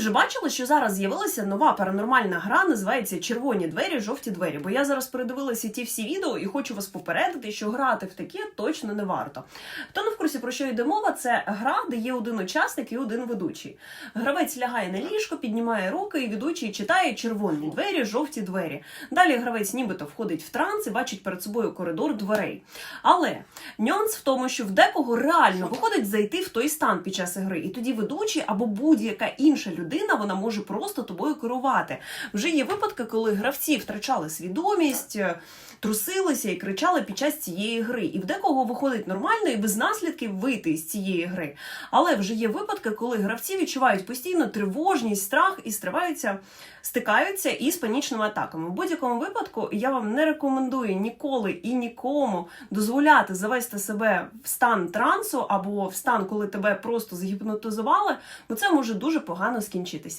вже бачили, що зараз з'явилася нова паранормальна гра, називається Червоні двері, жовті двері. Бо я зараз передивилася ті всі відео і хочу вас попередити, що грати в таке точно не варто. Хто не в курсі про що йде мова, це гра, де є один учасник і один ведучий. Гравець лягає на ліжко, піднімає руки, і ведучий читає червоні двері, жовті двері. Далі гравець нібито входить в транс і бачить перед собою коридор дверей. Але нюанс в тому, що в декого реально виходить зайти в той стан під час гри, і тоді ведучий або будь-яка інша людина вона може просто тобою керувати. Вже є випадки, коли гравці втрачали свідомість, трусилися і кричали під час цієї гри. І в декого виходить нормально і без наслідків вийти з цієї гри. Але вже є випадки, коли гравці відчувають постійно тривожність, страх і стриваються, стикаються із панічними атаками. В будь-якому випадку я вам не рекомендую ніколи і нікому дозволяти завести себе в стан трансу або в стан, коли тебе просто загіпнотизували, бо це може дуже погано скінчитися.